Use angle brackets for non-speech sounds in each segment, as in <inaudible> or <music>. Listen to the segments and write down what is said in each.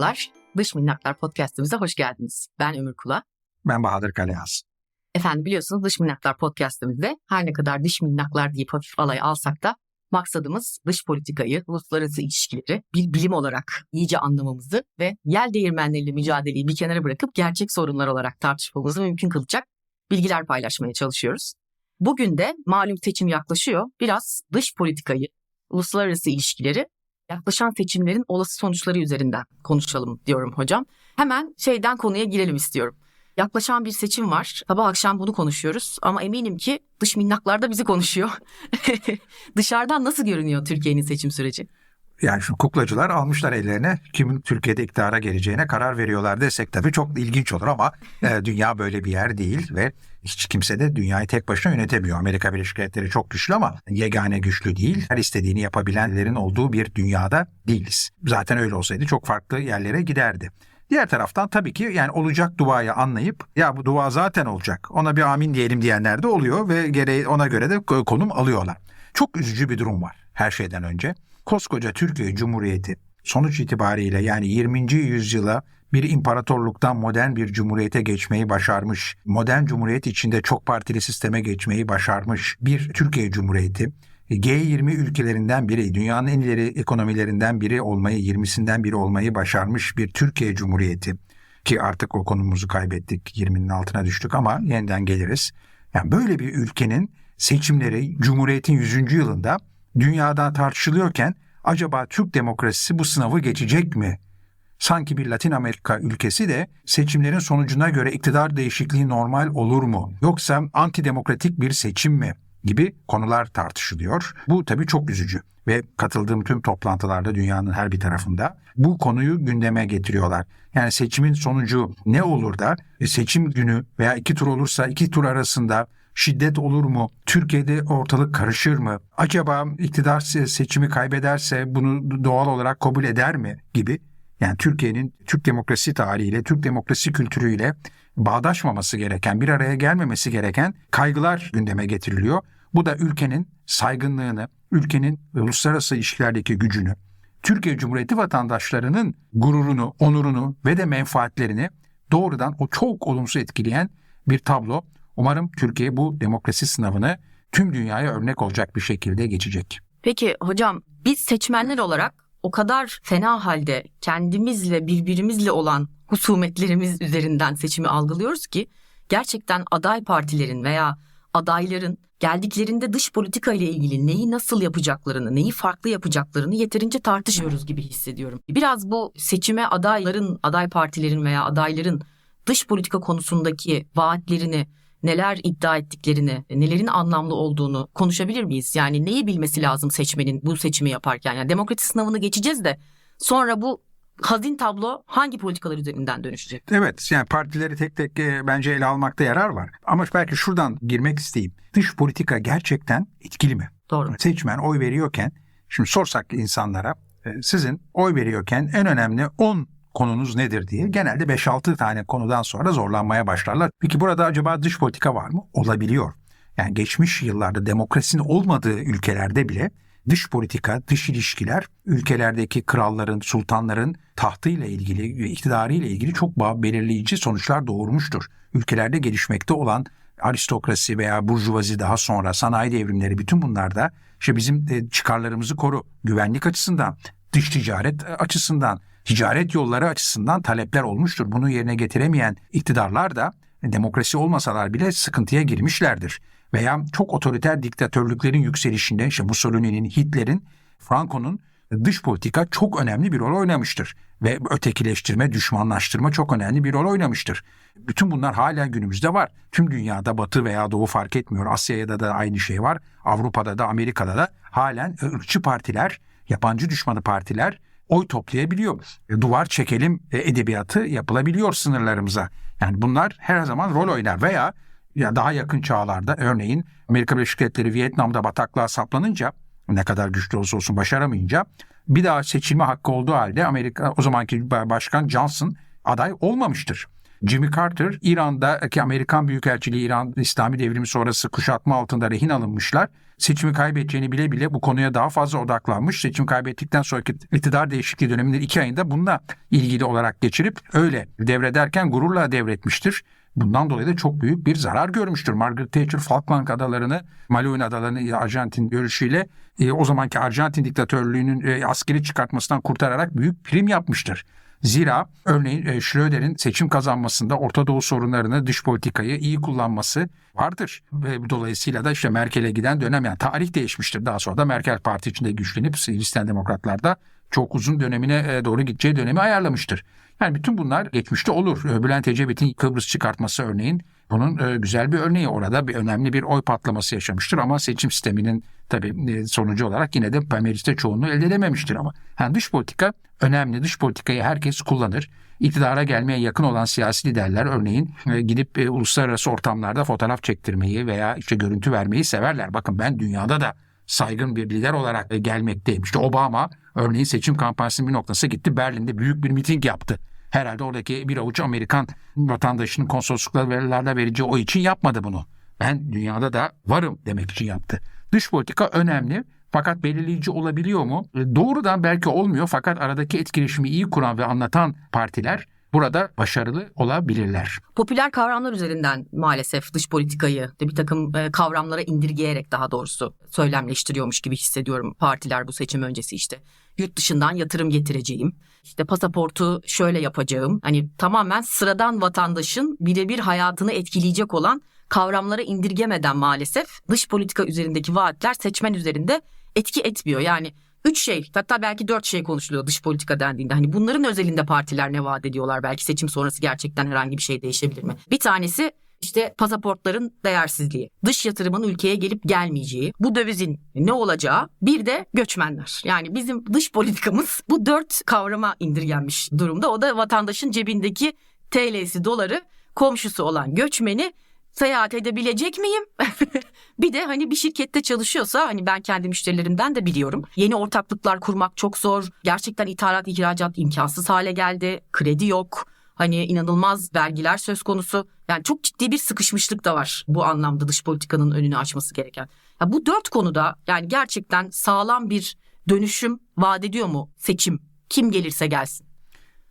Merhabalar, Dış Minnaklar Podcast'ımıza hoş geldiniz. Ben Ömür Kula. Ben Bahadır Kaleyaz. Efendim biliyorsunuz Dış Minnaklar Podcast'ımızda her ne kadar dış minnaklar deyip hafif alay alsak da maksadımız dış politikayı, uluslararası ilişkileri bir bilim olarak iyice anlamamızı ve yel değirmenleriyle mücadeleyi bir kenara bırakıp gerçek sorunlar olarak tartışmamızı mümkün kılacak bilgiler paylaşmaya çalışıyoruz. Bugün de malum seçim yaklaşıyor. Biraz dış politikayı, uluslararası ilişkileri yaklaşan seçimlerin olası sonuçları üzerinden konuşalım diyorum hocam. Hemen şeyden konuya girelim istiyorum. Yaklaşan bir seçim var. Sabah akşam bunu konuşuyoruz ama eminim ki dış minnaklar da bizi konuşuyor. <laughs> Dışarıdan nasıl görünüyor Türkiye'nin seçim süreci? Yani şu kuklacılar almışlar ellerine kimin Türkiye'de iktidara geleceğine karar veriyorlar desek tabii çok ilginç olur ama e, dünya böyle bir yer değil ve hiç kimse de dünyayı tek başına yönetemiyor. Amerika Birleşik Devletleri çok güçlü ama yegane güçlü değil. Her istediğini yapabilenlerin olduğu bir dünyada değiliz. Zaten öyle olsaydı çok farklı yerlere giderdi. Diğer taraftan tabii ki yani olacak duayı anlayıp ya bu dua zaten olacak ona bir amin diyelim diyenler de oluyor ve gereği ona göre de konum alıyorlar. Çok üzücü bir durum var her şeyden önce. Koskoca Türkiye Cumhuriyeti sonuç itibariyle yani 20. yüzyıla bir imparatorluktan modern bir cumhuriyete geçmeyi başarmış, modern cumhuriyet içinde çok partili sisteme geçmeyi başarmış bir Türkiye Cumhuriyeti G20 ülkelerinden biri, dünyanın en ileri ekonomilerinden biri olmayı, 20'sinden biri olmayı başarmış bir Türkiye Cumhuriyeti ki artık o konumuzu kaybettik, 20'nin altına düştük ama yeniden geliriz. Yani böyle bir ülkenin seçimleri Cumhuriyet'in 100. yılında dünyada tartışılıyorken acaba Türk demokrasisi bu sınavı geçecek mi? Sanki bir Latin Amerika ülkesi de seçimlerin sonucuna göre iktidar değişikliği normal olur mu? Yoksa antidemokratik bir seçim mi? gibi konular tartışılıyor. Bu tabii çok üzücü ve katıldığım tüm toplantılarda dünyanın her bir tarafında bu konuyu gündeme getiriyorlar. Yani seçimin sonucu ne olur da e, seçim günü veya iki tur olursa iki tur arasında şiddet olur mu? Türkiye'de ortalık karışır mı? Acaba iktidar seçimi kaybederse bunu doğal olarak kabul eder mi? gibi yani Türkiye'nin Türk demokrasi tarihiyle, Türk demokrasi kültürüyle bağdaşmaması gereken, bir araya gelmemesi gereken kaygılar gündeme getiriliyor. Bu da ülkenin saygınlığını, ülkenin uluslararası ilişkilerdeki gücünü, Türkiye Cumhuriyeti vatandaşlarının gururunu, onurunu ve de menfaatlerini doğrudan o çok olumsuz etkileyen bir tablo. Umarım Türkiye bu demokrasi sınavını tüm dünyaya örnek olacak bir şekilde geçecek. Peki hocam biz seçmenler olarak o kadar fena halde kendimizle birbirimizle olan husumetlerimiz üzerinden seçimi algılıyoruz ki gerçekten aday partilerin veya adayların geldiklerinde dış politika ile ilgili neyi nasıl yapacaklarını, neyi farklı yapacaklarını yeterince tartışmıyoruz gibi hissediyorum. Biraz bu seçime adayların, aday partilerin veya adayların dış politika konusundaki vaatlerini, neler iddia ettiklerini, nelerin anlamlı olduğunu konuşabilir miyiz? Yani neyi bilmesi lazım seçmenin bu seçimi yaparken? Yani demokrasi sınavını geçeceğiz de sonra bu hazin tablo hangi politikalar üzerinden dönüşecek? Evet yani partileri tek tek e, bence ele almakta yarar var. Ama belki şuradan girmek isteyeyim. Dış politika gerçekten etkili mi? Doğru. Seçmen oy veriyorken şimdi sorsak insanlara e, sizin oy veriyorken en önemli 10 konunuz nedir diye genelde 5-6 tane konudan sonra zorlanmaya başlarlar. Peki burada acaba dış politika var mı? Olabiliyor. Yani geçmiş yıllarda demokrasinin olmadığı ülkelerde bile dış politika, dış ilişkiler ülkelerdeki kralların, sultanların tahtıyla ilgili iktidarıyla ilgili çok belirleyici sonuçlar doğurmuştur. Ülkelerde gelişmekte olan aristokrasi veya burjuvazi daha sonra sanayi devrimleri bütün bunlarda işte bizim çıkarlarımızı koru, güvenlik açısından, dış ticaret açısından, ticaret yolları açısından talepler olmuştur. Bunu yerine getiremeyen iktidarlar da demokrasi olmasalar bile sıkıntıya girmişlerdir veya çok otoriter diktatörlüklerin yükselişinde işte Mussolini'nin, Hitler'in, Franco'nun dış politika çok önemli bir rol oynamıştır. Ve ötekileştirme, düşmanlaştırma çok önemli bir rol oynamıştır. Bütün bunlar hala günümüzde var. Tüm dünyada batı veya doğu fark etmiyor. Asya'da da aynı şey var. Avrupa'da da Amerika'da da halen ırkçı partiler, yabancı düşmanı partiler oy toplayabiliyor. Duvar çekelim edebiyatı yapılabiliyor sınırlarımıza. Yani bunlar her zaman rol oynar veya ya daha yakın çağlarda örneğin Amerika Birleşik Devletleri Vietnam'da bataklığa saplanınca ne kadar güçlü olsa olsun başaramayınca bir daha seçilme hakkı olduğu halde Amerika o zamanki başkan Johnson aday olmamıştır. Jimmy Carter İran'daki Amerikan Büyükelçiliği İran İslami devrimi sonrası kuşatma altında rehin alınmışlar. Seçimi kaybedeceğini bile bile bu konuya daha fazla odaklanmış. Seçim kaybettikten sonraki iktidar değişikliği döneminin iki ayında bununla ilgili olarak geçirip öyle devrederken gururla devretmiştir. Bundan dolayı da çok büyük bir zarar görmüştür. Margaret Thatcher Falkland adalarını, Malouin adalarını Arjantin görüşüyle e, o zamanki Arjantin diktatörlüğünün e, askeri çıkartmasından kurtararak büyük prim yapmıştır. Zira örneğin e, Schröder'in seçim kazanmasında Orta Doğu sorunlarını, dış politikayı iyi kullanması vardır. Ve dolayısıyla da işte Merkel'e giden dönem yani tarih değişmiştir. Daha sonra da Merkel parti içinde güçlenip Hristiyan demokratlarda çok uzun dönemine e, doğru gideceği dönemi ayarlamıştır. Yani bütün bunlar geçmişte olur. E, Bülent Ecevit'in Kıbrıs çıkartması örneğin bunun e, güzel bir örneği. Orada bir önemli bir oy patlaması yaşamıştır ama seçim sisteminin tabii e, sonucu olarak yine de mecliste çoğunluğu elde edememiştir ama. Yani dış politika önemli. Dış politikayı herkes kullanır. İktidara gelmeye yakın olan siyasi liderler örneğin e, gidip uluslararası ortamlarda fotoğraf çektirmeyi veya işte görüntü vermeyi severler. Bakın ben dünyada da saygın bir lider olarak gelmekteyim. İşte Obama örneğin seçim kampanyasının bir noktası gitti Berlin'de büyük bir miting yaptı. Herhalde oradaki bir avuç Amerikan vatandaşının konsolosluklarda vereceği o için yapmadı bunu. Ben dünyada da varım demek için yaptı. Dış politika önemli fakat belirleyici olabiliyor mu? E, Doğrudan belki olmuyor fakat aradaki etkileşimi iyi kuran ve anlatan partiler burada başarılı olabilirler. Popüler kavramlar üzerinden maalesef dış politikayı bir takım e, kavramlara indirgeyerek daha doğrusu söylemleştiriyormuş gibi hissediyorum partiler bu seçim öncesi işte. Yurt dışından yatırım getireceğim. İşte pasaportu şöyle yapacağım. Hani tamamen sıradan vatandaşın birebir hayatını etkileyecek olan kavramlara indirgemeden maalesef dış politika üzerindeki vaatler seçmen üzerinde etki etmiyor. Yani üç şey hatta belki dört şey konuşuluyor dış politika dendiğinde. Hani bunların özelinde partiler ne vaat ediyorlar? Belki seçim sonrası gerçekten herhangi bir şey değişebilir mi? Bir tanesi işte pasaportların değersizliği, dış yatırımın ülkeye gelip gelmeyeceği, bu dövizin ne olacağı, bir de göçmenler. Yani bizim dış politikamız bu dört kavrama indirgenmiş durumda. O da vatandaşın cebindeki TL'si, doları, komşusu olan göçmeni seyahat edebilecek miyim? <laughs> bir de hani bir şirkette çalışıyorsa hani ben kendi müşterilerimden de biliyorum. Yeni ortaklıklar kurmak çok zor. Gerçekten ithalat ihracat imkansız hale geldi. Kredi yok. Hani inanılmaz vergiler söz konusu. Yani çok ciddi bir sıkışmışlık da var bu anlamda dış politikanın önünü açması gereken. Ya bu dört konuda yani gerçekten sağlam bir dönüşüm vaat ediyor mu seçim? Kim gelirse gelsin.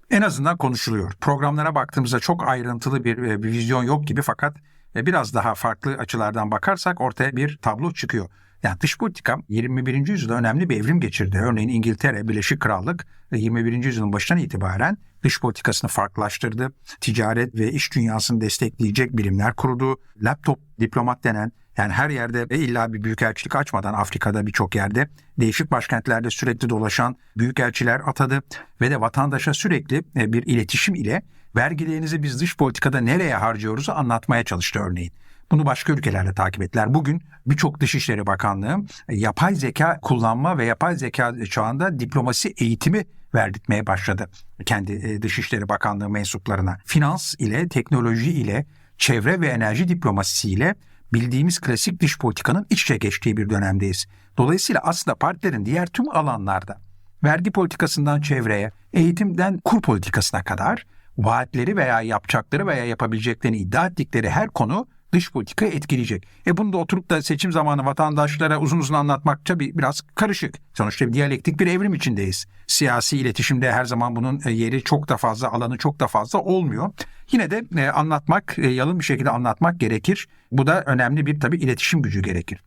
En azından konuşuluyor. Programlara baktığımızda çok ayrıntılı bir, e, bir vizyon yok gibi fakat e, biraz daha farklı açılardan bakarsak ortaya bir tablo çıkıyor. Yani dış politika 21. yüzyılda önemli bir evrim geçirdi. Örneğin İngiltere, Birleşik Krallık e, 21. yüzyılın başından itibaren dış politikasını farklılaştırdı. Ticaret ve iş dünyasını destekleyecek birimler kurdu. Laptop diplomat denen yani her yerde illa bir büyükelçilik açmadan Afrika'da birçok yerde değişik başkentlerde sürekli dolaşan büyükelçiler atadı ve de vatandaşa sürekli e, bir iletişim ile vergilerinizi biz dış politikada nereye harcıyoruzu anlatmaya çalıştı örneğin. Bunu başka ülkelerde takip ettiler. Bugün birçok Dışişleri Bakanlığı e, yapay zeka kullanma ve yapay zeka çağında diplomasi eğitimi verdirtmeye başladı kendi e, Dışişleri Bakanlığı mensuplarına. Finans ile, teknoloji ile, çevre ve enerji diplomasisi ile bildiğimiz klasik dış politikanın iç içe geçtiği bir dönemdeyiz. Dolayısıyla aslında partilerin diğer tüm alanlarda vergi politikasından çevreye, eğitimden kur politikasına kadar vaatleri veya yapacakları veya yapabileceklerini iddia ettikleri her konu dış politikayı etkileyecek. E bunu da oturup da seçim zamanı vatandaşlara uzun uzun anlatmak tabii biraz karışık. Sonuçta bir diyalektik bir evrim içindeyiz. Siyasi iletişimde her zaman bunun e, yeri çok da fazla, alanı çok da fazla olmuyor. Yine de e, anlatmak, e, yalın bir şekilde anlatmak gerekir. Bu da önemli bir tabii iletişim gücü gerekir.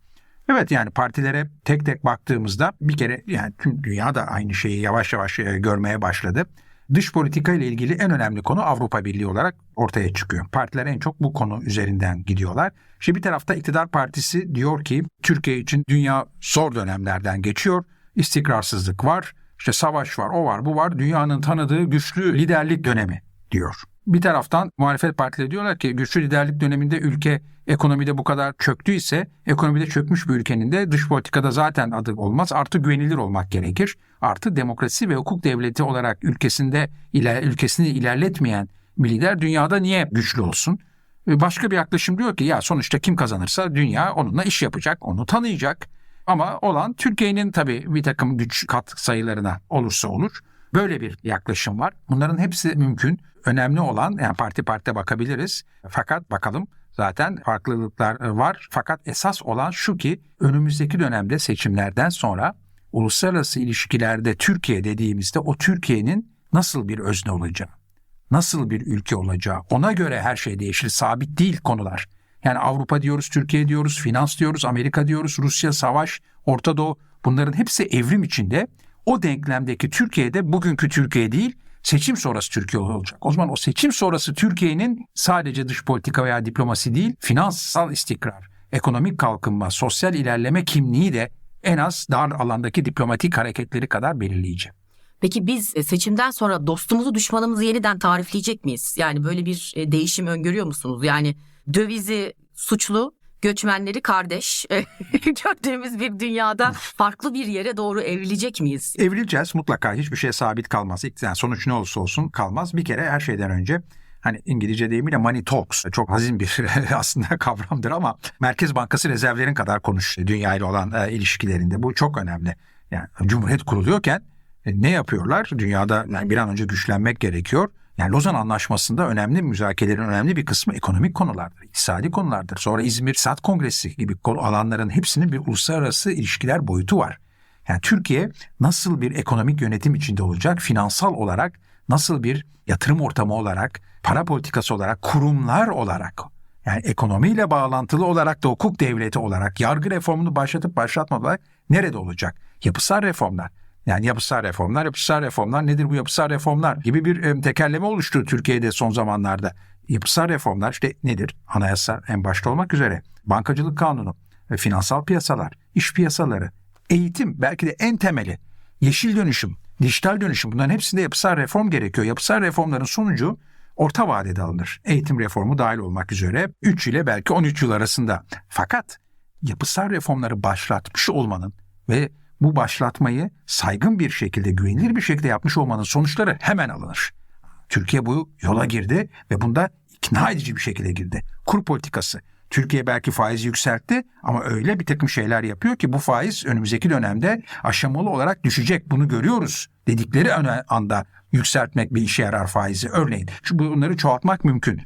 Evet yani partilere tek tek baktığımızda bir kere yani tüm dünya da aynı şeyi yavaş yavaş görmeye başladı. Dış politika ile ilgili en önemli konu Avrupa Birliği olarak ortaya çıkıyor. Partiler en çok bu konu üzerinden gidiyorlar. Şimdi bir tarafta iktidar partisi diyor ki Türkiye için dünya zor dönemlerden geçiyor. İstikrarsızlık var, işte savaş var, o var, bu var. Dünyanın tanıdığı güçlü liderlik dönemi diyor. Bir taraftan muhalefet partileri diyorlar ki güçlü liderlik döneminde ülke ekonomide bu kadar çöktüyse ekonomide çökmüş bir ülkenin de dış politikada zaten adı olmaz. Artı güvenilir olmak gerekir. Artı demokrasi ve hukuk devleti olarak ülkesinde iler, ülkesini ilerletmeyen bir lider dünyada niye güçlü olsun? Başka bir yaklaşım diyor ki ya sonuçta kim kazanırsa dünya onunla iş yapacak, onu tanıyacak. Ama olan Türkiye'nin tabii bir takım güç kat sayılarına olursa olur. Böyle bir yaklaşım var. Bunların hepsi mümkün. Önemli olan yani parti parti bakabiliriz. Fakat bakalım zaten farklılıklar var. Fakat esas olan şu ki önümüzdeki dönemde seçimlerden sonra uluslararası ilişkilerde Türkiye dediğimizde o Türkiye'nin nasıl bir özne olacağı, nasıl bir ülke olacağı ona göre her şey değişir. Sabit değil konular. Yani Avrupa diyoruz, Türkiye diyoruz, finans diyoruz, Amerika diyoruz, Rusya, savaş, Orta Doğu bunların hepsi evrim içinde. O denklemdeki Türkiye'de bugünkü Türkiye değil, seçim sonrası Türkiye olacak. O zaman o seçim sonrası Türkiye'nin sadece dış politika veya diplomasi değil, finansal istikrar, ekonomik kalkınma, sosyal ilerleme kimliği de en az dar alandaki diplomatik hareketleri kadar belirleyici. Peki biz e, seçimden sonra dostumuzu düşmanımızı yeniden tarifleyecek miyiz? Yani böyle bir e, değişim öngörüyor musunuz? Yani dövizi suçlu, göçmenleri kardeş <laughs> gördüğümüz bir dünyada farklı bir yere doğru evrilecek miyiz? Evrileceğiz mutlaka hiçbir şey sabit kalmaz. Yani sonuç ne olursa olsun kalmaz. Bir kere her şeyden önce hani İngilizce deyimiyle money talks çok hazin bir <laughs> aslında kavramdır ama Merkez Bankası rezervlerin kadar konuş dünya ile olan e, ilişkilerinde. Bu çok önemli. Yani Cumhuriyet kuruluyorken e, ne yapıyorlar? Dünyada yani bir an önce güçlenmek gerekiyor. Yani Lozan Anlaşması'nda önemli müzakerelerin önemli bir kısmı ekonomik konulardır, iktisadi konulardır. Sonra İzmir Sat Kongresi gibi alanların hepsinin bir uluslararası ilişkiler boyutu var. Yani Türkiye nasıl bir ekonomik yönetim içinde olacak, finansal olarak nasıl bir yatırım ortamı olarak, para politikası olarak, kurumlar olarak yani ekonomiyle bağlantılı olarak da hukuk devleti olarak, yargı reformunu başlatıp başlatmadan nerede olacak? Yapısal reformlar. Yani yapısal reformlar, yapısal reformlar nedir bu yapısal reformlar gibi bir tekerleme oluştu Türkiye'de son zamanlarda. Yapısal reformlar işte nedir? Anayasa en başta olmak üzere, bankacılık kanunu, finansal piyasalar, iş piyasaları, eğitim belki de en temeli, yeşil dönüşüm, dijital dönüşüm bunların hepsinde yapısal reform gerekiyor. Yapısal reformların sonucu orta vadede alınır. Eğitim reformu dahil olmak üzere 3 ile belki 13 yıl arasında. Fakat yapısal reformları başlatmış olmanın ve bu başlatmayı saygın bir şekilde, güvenilir bir şekilde yapmış olmanın sonuçları hemen alınır. Türkiye bu yola girdi ve bunda ikna edici bir şekilde girdi. Kur politikası. Türkiye belki faizi yükseltti ama öyle bir takım şeyler yapıyor ki bu faiz önümüzdeki dönemde aşamalı olarak düşecek. Bunu görüyoruz dedikleri anda yükseltmek bir işe yarar faizi örneğin. Şu bunları çoğaltmak mümkün.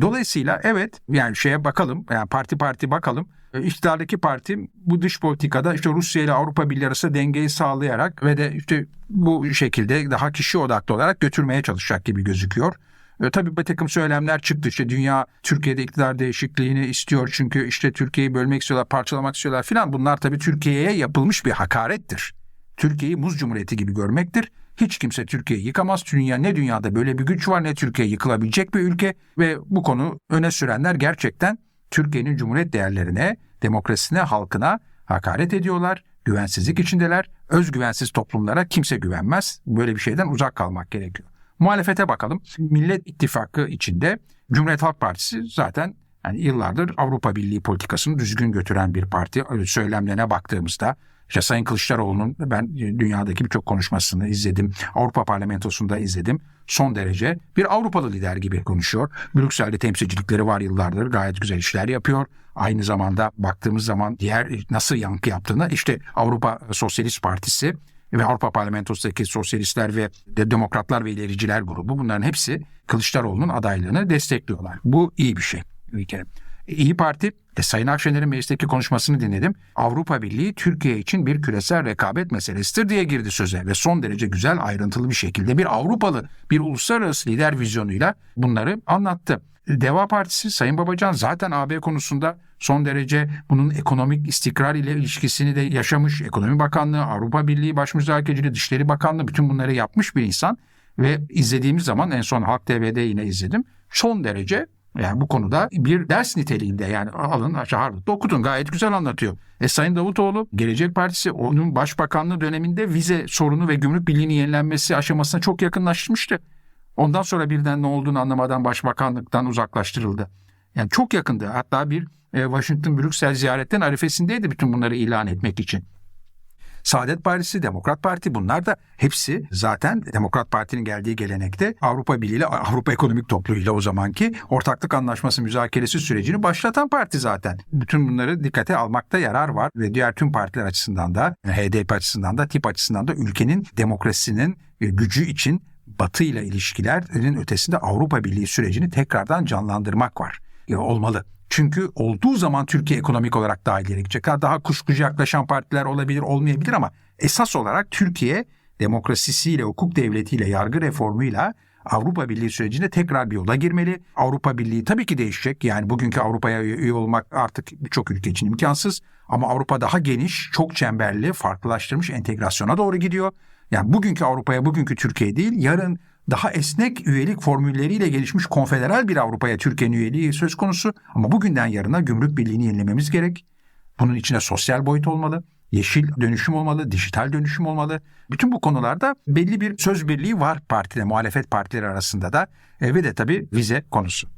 Dolayısıyla evet yani şeye bakalım yani parti parti bakalım. İktidardaki parti bu dış politikada işte Rusya ile Avrupa Birliği arasında dengeyi sağlayarak ve de işte bu şekilde daha kişi odaklı olarak götürmeye çalışacak gibi gözüküyor. E, tabii bir takım söylemler çıktı. İşte dünya Türkiye'de iktidar değişikliğini istiyor çünkü işte Türkiye'yi bölmek istiyorlar, parçalamak istiyorlar filan. Bunlar tabii Türkiye'ye yapılmış bir hakarettir. Türkiye'yi muz cumhuriyeti gibi görmektir. Hiç kimse Türkiye'yi yıkamaz. Dünya ne dünyada böyle bir güç var ne Türkiye yıkılabilecek bir ülke ve bu konu öne sürenler gerçekten Türkiye'nin cumhuriyet değerlerine, demokrasisine, halkına hakaret ediyorlar. Güvensizlik içindeler. Özgüvensiz toplumlara kimse güvenmez. Böyle bir şeyden uzak kalmak gerekiyor. Muhalefete bakalım. Millet İttifakı içinde Cumhuriyet Halk Partisi zaten yani yıllardır Avrupa Birliği politikasını düzgün götüren bir parti. Söylemlerine baktığımızda işte Sayın Kılıçdaroğlu'nun ben dünyadaki birçok konuşmasını izledim. Avrupa Parlamentosu'nda izledim. Son derece bir Avrupalı lider gibi konuşuyor. Brüksel'de temsilcilikleri var yıllardır. Gayet güzel işler yapıyor. Aynı zamanda baktığımız zaman diğer nasıl yankı yaptığını işte Avrupa Sosyalist Partisi ve Avrupa Parlamentosu'ndaki sosyalistler ve de demokratlar ve ilericiler grubu bunların hepsi Kılıçdaroğlu'nun adaylığını destekliyorlar. Bu iyi bir şey bir kere. İyi Parti, e, Sayın Akşener'in meclisteki konuşmasını dinledim. Avrupa Birliği Türkiye için bir küresel rekabet meselesidir diye girdi söze ve son derece güzel ayrıntılı bir şekilde bir Avrupalı, bir uluslararası lider vizyonuyla bunları anlattı. Deva Partisi Sayın Babacan zaten AB konusunda son derece bunun ekonomik istikrar ile ilişkisini de yaşamış. Ekonomi Bakanlığı, Avrupa Birliği Başmüzakereciliği, Dışişleri Bakanlığı bütün bunları yapmış bir insan. Ve izlediğimiz zaman en son Halk TV'de yine izledim. Son derece yani bu konuda bir ders niteliğinde yani alın Harvard'da okutun gayet güzel anlatıyor. E Sayın Davutoğlu Gelecek Partisi onun başbakanlığı döneminde vize sorunu ve gümrük birliğinin yenilenmesi aşamasına çok yakınlaşmıştı. Ondan sonra birden ne olduğunu anlamadan başbakanlıktan uzaklaştırıldı. Yani çok yakındı. Hatta bir e, Washington Brüksel ziyaretten arifesindeydi bütün bunları ilan etmek için. Saadet Partisi, Demokrat Parti bunlar da hepsi zaten Demokrat Parti'nin geldiği gelenekte Avrupa Birliği ile Avrupa Ekonomik Topluluğu ile o zamanki ortaklık anlaşması müzakeresi sürecini başlatan parti zaten. Bütün bunları dikkate almakta yarar var ve diğer tüm partiler açısından da HDP açısından da tip açısından da ülkenin demokrasisinin e, gücü için Batı ile ilişkilerin ötesinde Avrupa Birliği sürecini tekrardan canlandırmak var. Olmalı. Çünkü olduğu zaman Türkiye ekonomik olarak daha ileri gidecek. Ha, Daha kuşkucu yaklaşan partiler olabilir, olmayabilir ama esas olarak Türkiye demokrasisiyle, hukuk devletiyle, yargı reformuyla Avrupa Birliği sürecine tekrar bir yola girmeli. Avrupa Birliği tabii ki değişecek. Yani bugünkü Avrupa'ya üye olmak artık birçok ülke için imkansız. Ama Avrupa daha geniş, çok çemberli, farklılaştırmış entegrasyona doğru gidiyor. Yani bugünkü Avrupa'ya, bugünkü Türkiye değil, yarın daha esnek üyelik formülleriyle gelişmiş konfederal bir Avrupa'ya Türkiye'nin üyeliği söz konusu. Ama bugünden yarına gümrük birliğini yenilememiz gerek. Bunun içine sosyal boyut olmalı, yeşil dönüşüm olmalı, dijital dönüşüm olmalı. Bütün bu konularda belli bir söz birliği var partide, muhalefet partileri arasında da. E, ve de tabii vize konusu.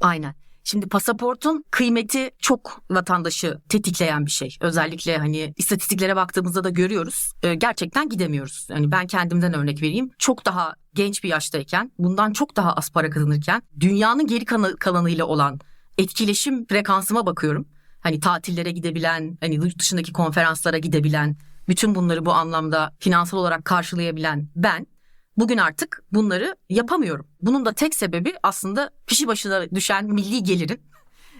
Aynen. Şimdi pasaportun kıymeti çok vatandaşı tetikleyen bir şey. Özellikle hani istatistiklere baktığımızda da görüyoruz. Ee, gerçekten gidemiyoruz. Yani ben kendimden örnek vereyim. Çok daha genç bir yaştayken, bundan çok daha az para kazanırken dünyanın geri kalanıyla olan etkileşim frekansıma bakıyorum. Hani tatillere gidebilen, hani dışındaki konferanslara gidebilen, bütün bunları bu anlamda finansal olarak karşılayabilen ben Bugün artık bunları yapamıyorum. Bunun da tek sebebi aslında kişi başına düşen milli gelirin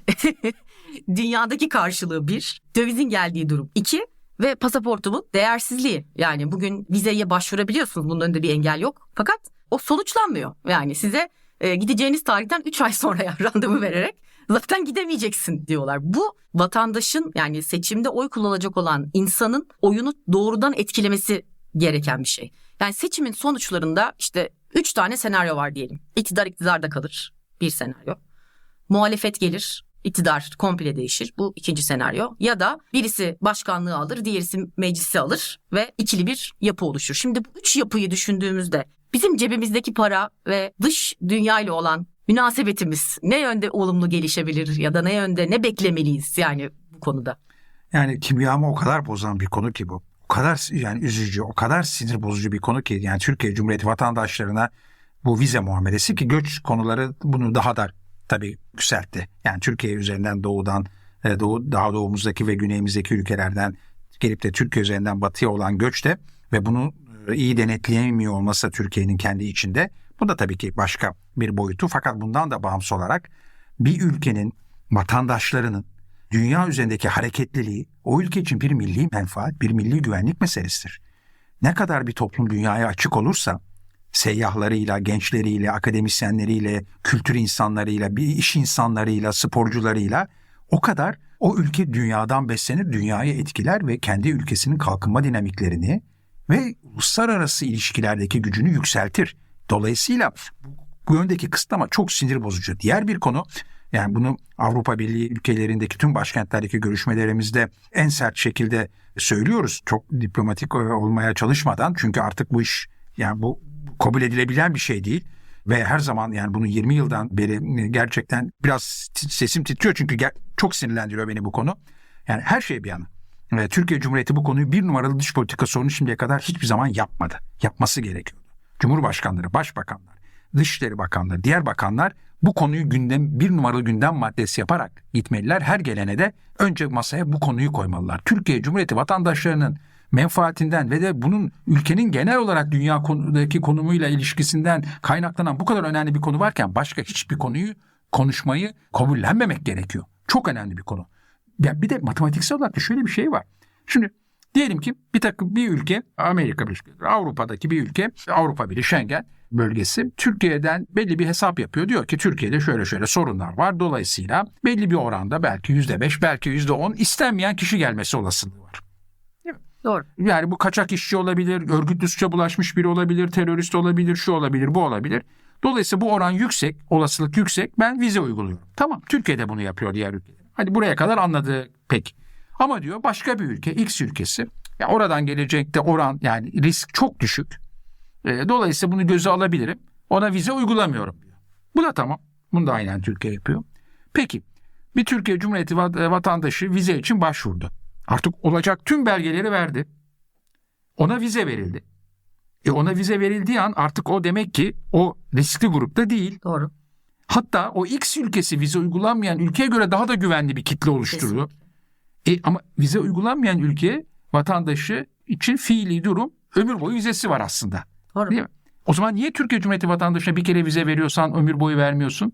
<laughs> dünyadaki karşılığı bir, dövizin geldiği durum iki ve pasaportumun değersizliği. Yani bugün vizeye başvurabiliyorsunuz. Bunun önünde bir engel yok. Fakat o sonuçlanmıyor. Yani size e, gideceğiniz tarihten 3 ay sonraya <laughs> randevu vererek zaten gidemeyeceksin diyorlar. Bu vatandaşın yani seçimde oy kullanacak olan insanın oyunu doğrudan etkilemesi gereken bir şey. Yani seçimin sonuçlarında işte üç tane senaryo var diyelim. İktidar iktidarda kalır. Bir senaryo. Muhalefet gelir. iktidar komple değişir. Bu ikinci senaryo. Ya da birisi başkanlığı alır, diğerisi meclisi alır ve ikili bir yapı oluşur. Şimdi bu üç yapıyı düşündüğümüzde bizim cebimizdeki para ve dış dünya ile olan münasebetimiz ne yönde olumlu gelişebilir ya da ne yönde ne beklemeliyiz yani bu konuda? Yani kimyamı o kadar bozan bir konu ki bu. Kadar yani üzücü, o kadar sinir bozucu bir konu ki yani Türkiye Cumhuriyeti vatandaşlarına bu vize muamelesi ki göç konuları bunu daha da tabii yükseltti. Yani Türkiye üzerinden doğudan, e, doğu, daha doğumuzdaki ve güneyimizdeki ülkelerden gelip de Türkiye üzerinden batıya olan göç de ve bunu e, iyi denetleyemiyor olması Türkiye'nin kendi içinde. Bu da tabii ki başka bir boyutu fakat bundan da bağımsız olarak bir ülkenin vatandaşlarının dünya üzerindeki hareketliliği o ülke için bir milli menfaat, bir milli güvenlik meselesidir. Ne kadar bir toplum dünyaya açık olursa seyyahlarıyla, gençleriyle, akademisyenleriyle, kültür insanlarıyla, bir iş insanlarıyla, sporcularıyla o kadar o ülke dünyadan beslenir, dünyayı etkiler ve kendi ülkesinin kalkınma dinamiklerini ve uluslararası ilişkilerdeki gücünü yükseltir. Dolayısıyla bu yöndeki kısıtlama çok sinir bozucu. Diğer bir konu yani bunu Avrupa Birliği ülkelerindeki tüm başkentlerdeki görüşmelerimizde en sert şekilde söylüyoruz. Çok diplomatik olmaya çalışmadan çünkü artık bu iş yani bu kabul edilebilen bir şey değil. Ve her zaman yani bunu 20 yıldan beri gerçekten biraz sesim titriyor çünkü çok sinirlendiriyor beni bu konu. Yani her şey bir yana. Türkiye Cumhuriyeti bu konuyu bir numaralı dış politika sorunu şimdiye kadar hiçbir zaman yapmadı. Yapması gerekiyordu. Cumhurbaşkanları, başbakanlar, Dışişleri Bakanları, diğer bakanlar bu konuyu gündem bir numaralı gündem maddesi yaparak gitmeliler. Her gelene de önce masaya bu konuyu koymalılar. Türkiye Cumhuriyeti vatandaşlarının menfaatinden ve de bunun ülkenin genel olarak dünya konudaki konumuyla ilişkisinden kaynaklanan bu kadar önemli bir konu varken başka hiçbir konuyu konuşmayı kabullenmemek gerekiyor. Çok önemli bir konu. Ya bir de matematiksel olarak da şöyle bir şey var. Şimdi diyelim ki bir takım bir ülke Amerika Birleşik Avrupa'daki bir ülke Avrupa Birliği Schengen bölgesi Türkiye'den belli bir hesap yapıyor. Diyor ki Türkiye'de şöyle şöyle sorunlar var. Dolayısıyla belli bir oranda belki yüzde beş belki yüzde on istenmeyen kişi gelmesi olasılığı var. Doğru. Yani bu kaçak işçi olabilir, örgütlü suça bulaşmış biri olabilir, terörist olabilir, şu olabilir, bu olabilir. Dolayısıyla bu oran yüksek, olasılık yüksek. Ben vize uyguluyorum. Tamam, Türkiye'de bunu yapıyor diğer ülkeler. Hadi buraya kadar anladı pek. Ama diyor başka bir ülke, X ülkesi. Ya oradan gelecekte oran yani risk çok düşük. E, dolayısıyla bunu göze alabilirim. Ona vize uygulamıyorum diyor. Bu da tamam. Bunu da aynen Türkiye yapıyor. Peki bir Türkiye Cumhuriyeti vatandaşı vize için başvurdu. Artık olacak tüm belgeleri verdi. Ona vize verildi. E ona vize verildiği an artık o demek ki o riskli grupta değil. Doğru. Hatta o X ülkesi vize uygulanmayan ülkeye göre daha da güvenli bir kitle oluşturuyor. E ama vize uygulanmayan ülke vatandaşı için fiili durum ömür boyu vizesi var aslında. Doğru. Değil mi? O zaman niye Türkiye Cumhuriyeti vatandaşına bir kere vize veriyorsan ömür boyu vermiyorsun?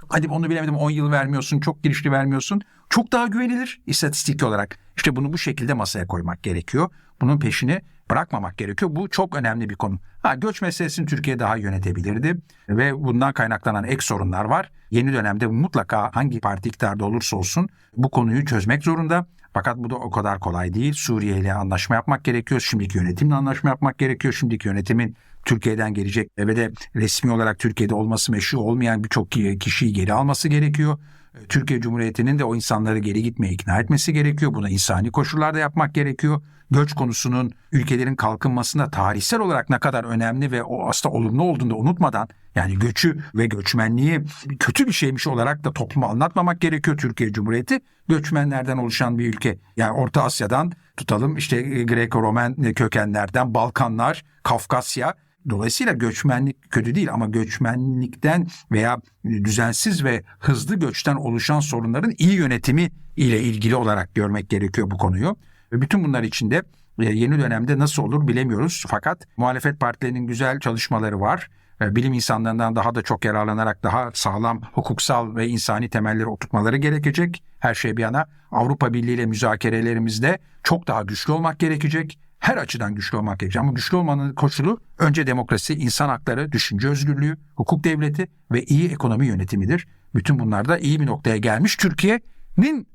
Çok Hadi onu bilemedim 10 yıl vermiyorsun, çok girişli vermiyorsun. Çok daha güvenilir istatistik olarak. İşte bunu bu şekilde masaya koymak gerekiyor. Bunun peşini bırakmamak gerekiyor. Bu çok önemli bir konu. Ha, göç meselesini Türkiye daha yönetebilirdi ve bundan kaynaklanan ek sorunlar var. Yeni dönemde mutlaka hangi parti iktidarda olursa olsun bu konuyu çözmek zorunda. Fakat bu da o kadar kolay değil. Suriye ile anlaşma yapmak gerekiyor. Şimdiki yönetimle anlaşma yapmak gerekiyor. Şimdiki yönetimin Türkiye'den gelecek ve de resmi olarak Türkiye'de olması meşru olmayan birçok kişiyi geri alması gerekiyor. Türkiye Cumhuriyeti'nin de o insanları geri gitmeye ikna etmesi gerekiyor. Buna insani koşullarda yapmak gerekiyor. Göç konusunun ülkelerin kalkınmasında tarihsel olarak ne kadar önemli ve o aslında olumlu olduğunu da unutmadan yani göçü ve göçmenliği kötü bir şeymiş olarak da topluma anlatmamak gerekiyor Türkiye Cumhuriyeti. Göçmenlerden oluşan bir ülke. Yani Orta Asya'dan tutalım işte Greko-Romen kökenlerden Balkanlar, Kafkasya Dolayısıyla göçmenlik kötü değil ama göçmenlikten veya düzensiz ve hızlı göçten oluşan sorunların iyi yönetimi ile ilgili olarak görmek gerekiyor bu konuyu. Ve bütün bunlar içinde yeni dönemde nasıl olur bilemiyoruz. Fakat muhalefet partilerinin güzel çalışmaları var. Bilim insanlarından daha da çok yararlanarak daha sağlam hukuksal ve insani temelleri oturtmaları gerekecek. Her şey bir yana Avrupa Birliği ile müzakerelerimizde çok daha güçlü olmak gerekecek her açıdan güçlü olmak gerekiyor. Ama güçlü olmanın koşulu önce demokrasi, insan hakları, düşünce özgürlüğü, hukuk devleti ve iyi ekonomi yönetimidir. Bütün bunlar da iyi bir noktaya gelmiş. Türkiye'nin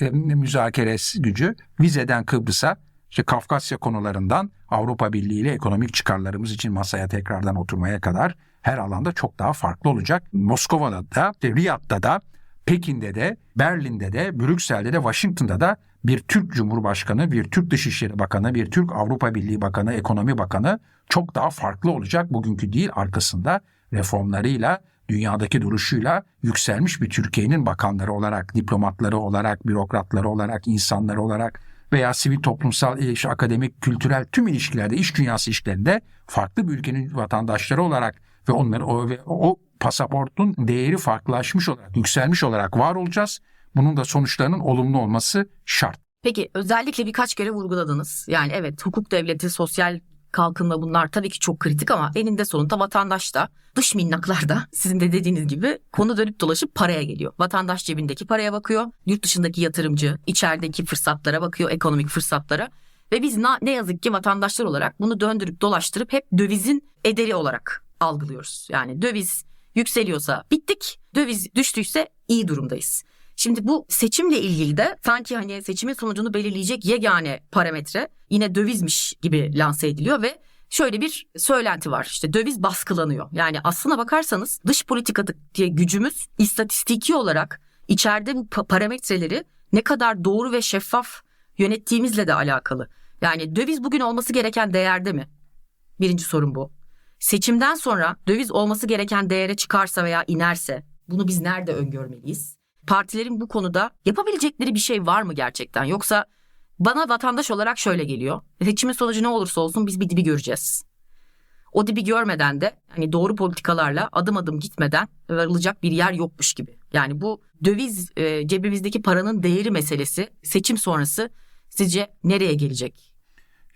e, müzakere gücü vizeden Kıbrıs'a, işte Kafkasya konularından Avrupa Birliği ile ekonomik çıkarlarımız için masaya tekrardan oturmaya kadar her alanda çok daha farklı olacak. Moskova'da da, Riyad'da da, Pekin'de de, Berlin'de de, Brüksel'de de, Washington'da da bir Türk Cumhurbaşkanı, bir Türk Dışişleri Bakanı, bir Türk Avrupa Birliği Bakanı, Ekonomi Bakanı çok daha farklı olacak. Bugünkü değil arkasında reformlarıyla, dünyadaki duruşuyla yükselmiş bir Türkiye'nin bakanları olarak, diplomatları olarak, bürokratları olarak, insanları olarak veya sivil toplumsal ilişki, akademik, kültürel tüm ilişkilerde, iş dünyası işlerinde farklı bir ülkenin vatandaşları olarak ve onları o, o pasaportun değeri farklılaşmış olarak, yükselmiş olarak var olacağız. Bunun da sonuçlarının olumlu olması şart. Peki özellikle birkaç kere vurguladınız. Yani evet hukuk devleti, sosyal kalkınma bunlar tabii ki çok kritik ama eninde sonunda vatandaş da dış minnaklar da <laughs> sizin de dediğiniz gibi konu dönüp dolaşıp paraya geliyor. Vatandaş cebindeki paraya bakıyor, yurt dışındaki yatırımcı içerideki fırsatlara bakıyor, ekonomik fırsatlara. Ve biz ne yazık ki vatandaşlar olarak bunu döndürüp dolaştırıp hep dövizin ederi olarak algılıyoruz. Yani döviz yükseliyorsa bittik, döviz düştüyse iyi durumdayız. Şimdi bu seçimle ilgili de sanki hani seçimin sonucunu belirleyecek yegane parametre yine dövizmiş gibi lanse ediliyor ve şöyle bir söylenti var. İşte döviz baskılanıyor. Yani aslına bakarsanız dış politikadaki gücümüz istatistiki olarak içeride bu parametreleri ne kadar doğru ve şeffaf yönettiğimizle de alakalı. Yani döviz bugün olması gereken değerde mi? Birinci sorun bu. Seçimden sonra döviz olması gereken değere çıkarsa veya inerse bunu biz nerede öngörmeliyiz? Partilerin bu konuda yapabilecekleri bir şey var mı gerçekten? Yoksa bana vatandaş olarak şöyle geliyor. Seçimin sonucu ne olursa olsun biz bir dibi göreceğiz. O dibi görmeden de hani doğru politikalarla adım adım gitmeden varılacak bir yer yokmuş gibi. Yani bu döviz e, cebimizdeki paranın değeri meselesi seçim sonrası sizce nereye gelecek?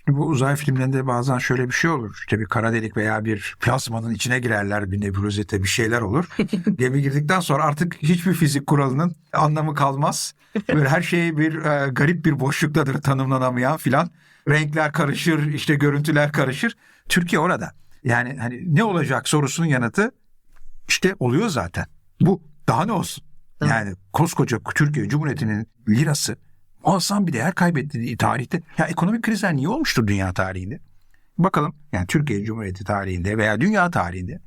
Bu uzay filmlerinde bazen şöyle bir şey olur. İşte bir kara delik veya bir plazmanın içine girerler bir nebulozite bir şeyler olur. <laughs> Gemi girdikten sonra artık hiçbir fizik kuralının anlamı kalmaz. Böyle her şey bir e, garip bir boşluktadır tanımlanamayan filan. Renkler karışır, işte görüntüler karışır. Türkiye orada. Yani hani ne olacak sorusunun yanıtı işte oluyor zaten. Bu daha ne olsun? Yani koskoca Türkiye Cumhuriyeti'nin lirası muazzam bir değer kaybetti tarihte. Ya ekonomik krizler niye olmuştur dünya tarihinde? Bakalım yani Türkiye Cumhuriyeti tarihinde veya dünya tarihinde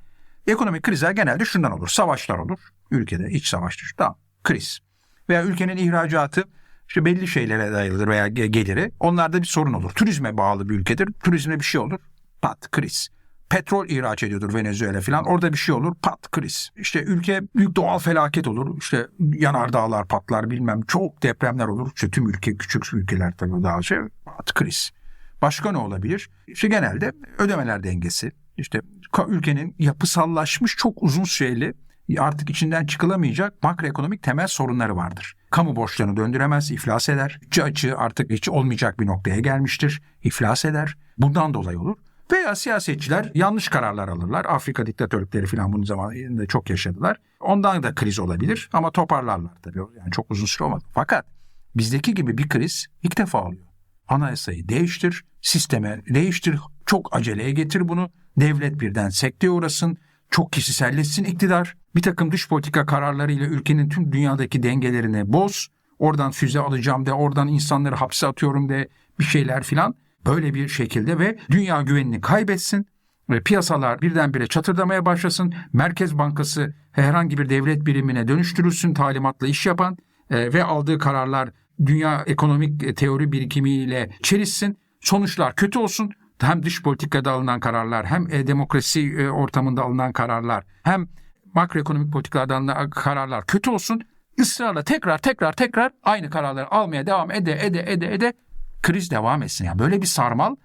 ekonomik krizler genelde şundan olur. Savaşlar olur. Ülkede iç savaştır. Tamam. Kriz. Veya ülkenin ihracatı işte belli şeylere dayalıdır veya geliri. Onlarda bir sorun olur. Turizme bağlı bir ülkedir. Turizmde bir şey olur. Pat kriz. Petrol ihraç ediyordur Venezuela falan. Orada bir şey olur. Pat kriz. İşte ülke büyük doğal felaket olur. İşte yanardağlar patlar bilmem. Çok depremler olur. İşte tüm ülke küçük ülkeler tabii daha şey. Pat kriz. Başka ne olabilir? İşte genelde ödemeler dengesi. İşte ülkenin yapısallaşmış çok uzun süreli artık içinden çıkılamayacak makroekonomik temel sorunları vardır. Kamu borçlarını döndüremez, iflas eder. Bütçe açığı artık hiç olmayacak bir noktaya gelmiştir. iflas eder. Bundan dolayı olur. Veya siyasetçiler yanlış kararlar alırlar. Afrika diktatörlükleri falan bunun zamanında çok yaşadılar. Ondan da kriz olabilir ama toparlarlar tabii. Yani çok uzun süre olmadı. Fakat bizdeki gibi bir kriz ilk defa oluyor. Anayasayı değiştir, sisteme değiştir, çok aceleye getir bunu. Devlet birden sekteye uğrasın, çok kişiselleşsin iktidar. Bir takım dış politika kararlarıyla ülkenin tüm dünyadaki dengelerini boz. Oradan füze alacağım de, oradan insanları hapse atıyorum de bir şeyler filan. Böyle bir şekilde ve dünya güvenini kaybetsin ve piyasalar birdenbire çatırdamaya başlasın. Merkez Bankası herhangi bir devlet birimine dönüştürülsün talimatla iş yapan e, ve aldığı kararlar dünya ekonomik e, teori birikimiyle çelişsin. Sonuçlar kötü olsun. Hem dış politikada alınan kararlar hem e, demokrasi ortamında alınan kararlar hem makroekonomik politikalarda alınan kararlar kötü olsun. Israrla tekrar tekrar tekrar aynı kararları almaya devam ede ede ede ede kriz devam etsin. Yani böyle bir sarmal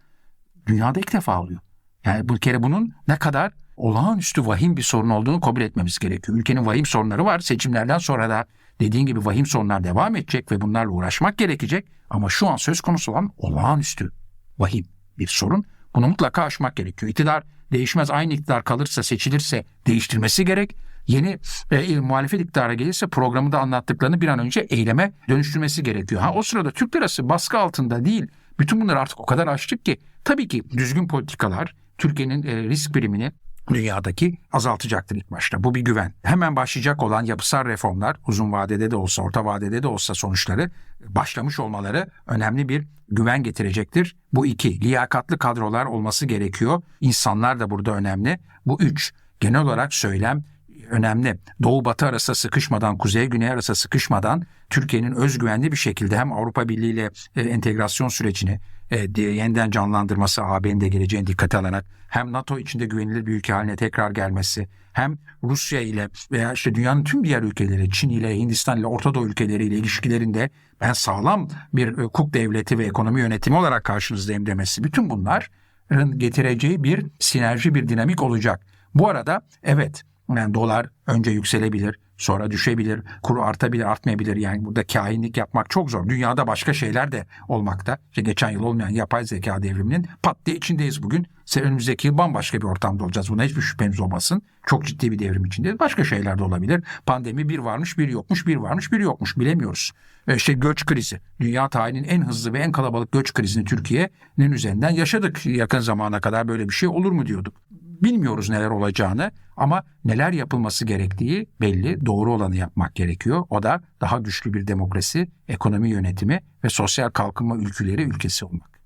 dünyada ilk defa oluyor. Yani bu kere bunun ne kadar olağanüstü vahim bir sorun olduğunu kabul etmemiz gerekiyor. Ülkenin vahim sorunları var. Seçimlerden sonra da dediğin gibi vahim sorunlar devam edecek ve bunlarla uğraşmak gerekecek. Ama şu an söz konusu olan olağanüstü vahim bir sorun. Bunu mutlaka aşmak gerekiyor. İktidar değişmez aynı iktidar kalırsa seçilirse değiştirmesi gerek. Yeni e, muhalefet iktidara gelirse programında anlattıklarını bir an önce eyleme dönüştürmesi gerekiyor. Ha o sırada Türk lirası baskı altında değil. Bütün bunları artık o kadar açtık ki tabii ki düzgün politikalar Türkiye'nin e, risk primini dünyadaki azaltacaktır ilk başta. Bu bir güven. Hemen başlayacak olan yapısal reformlar uzun vadede de olsa orta vadede de olsa sonuçları başlamış olmaları önemli bir güven getirecektir. Bu iki, liyakatlı kadrolar olması gerekiyor. İnsanlar da burada önemli. Bu üç, genel olarak söylem önemli. Doğu batı arasında sıkışmadan, kuzey güney arasında sıkışmadan Türkiye'nin özgüvenli bir şekilde hem Avrupa Birliği ile e, entegrasyon sürecini e, de- yeniden canlandırması AB'nin de geleceğini dikkate alarak hem NATO içinde güvenilir bir ülke haline tekrar gelmesi hem Rusya ile veya işte dünyanın tüm diğer ülkeleri Çin ile Hindistan ile Orta Doğu ülkeleriyle ilişkilerinde ben sağlam bir e, hukuk devleti ve ekonomi yönetimi olarak karşınızdayım demesi bütün bunların getireceği bir sinerji bir dinamik olacak. Bu arada evet yani dolar önce yükselebilir, sonra düşebilir, kuru artabilir, artmayabilir. Yani burada kahinlik yapmak çok zor. Dünyada başka şeyler de olmakta. İşte geçen yıl olmayan yapay zeka devriminin pat diye içindeyiz bugün. Önümüzdeki yıl bambaşka bir ortamda olacağız. Buna hiçbir şüphemiz olmasın. Çok ciddi bir devrim içindeyiz. Başka şeyler de olabilir. Pandemi bir varmış, bir yokmuş, bir varmış, bir yokmuş. Bilemiyoruz. İşte göç krizi. Dünya tarihinin en hızlı ve en kalabalık göç krizini Türkiye'nin üzerinden yaşadık. Yakın zamana kadar böyle bir şey olur mu diyorduk bilmiyoruz neler olacağını ama neler yapılması gerektiği belli. Doğru olanı yapmak gerekiyor. O da daha güçlü bir demokrasi, ekonomi yönetimi ve sosyal kalkınma ülkeleri ülkesi olmak.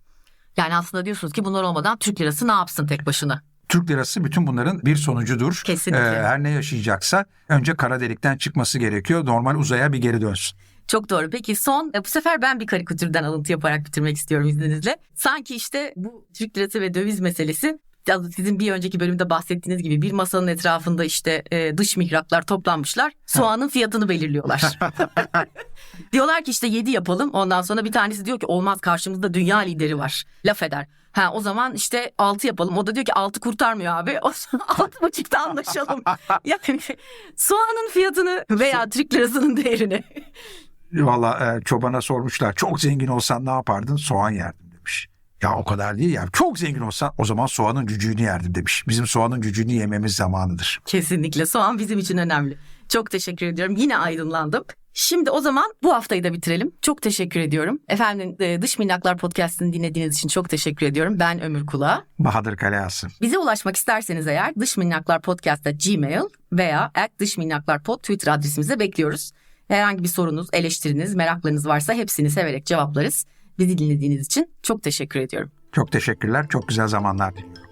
Yani aslında diyorsunuz ki bunlar olmadan Türk lirası ne yapsın tek başına? Türk lirası bütün bunların bir sonucudur. Kesinlikle. Ee, her ne yaşayacaksa önce kara delikten çıkması gerekiyor. Normal uzaya bir geri dönsün. Çok doğru. Peki son e, bu sefer ben bir karikatürden alıntı yaparak bitirmek istiyorum izninizle. Sanki işte bu Türk lirası ve döviz meselesi sizin bir önceki bölümde bahsettiğiniz gibi bir masanın etrafında işte e, dış mihraklar toplanmışlar. Soğanın fiyatını belirliyorlar. <laughs> <laughs> Diyorlar ki işte 7 yapalım. Ondan sonra bir tanesi diyor ki olmaz karşımızda dünya lideri var. Laf eder. Ha o zaman işte 6 yapalım. O da diyor ki 6 kurtarmıyor abi. O zaman <laughs> 6,5'ta anlaşalım. yani soğanın fiyatını veya Türk lirasının değerini. Valla e, çobana sormuşlar çok zengin olsan ne yapardın? Soğan yerdim. Ya o kadar değil ya. Çok zengin olsan o zaman soğanın cücüğünü yerdim demiş. Bizim soğanın cücüğünü yememiz zamanıdır. Kesinlikle soğan bizim için önemli. Çok teşekkür ediyorum. Yine aydınlandım. Şimdi o zaman bu haftayı da bitirelim. Çok teşekkür ediyorum. Efendim e, Dış Minnaklar Podcast'ını dinlediğiniz için çok teşekkür ediyorum. Ben Ömür Kula. Bahadır Kaleası. Bize ulaşmak isterseniz eğer Dış Minnaklar Podcast'ta Gmail veya at Dış Minnaklar Pod Twitter adresimize bekliyoruz. Herhangi bir sorunuz, eleştiriniz, meraklarınız varsa hepsini severek cevaplarız. Bizi dinlediğiniz için çok teşekkür ediyorum. Çok teşekkürler. Çok güzel zamanlar diliyorum.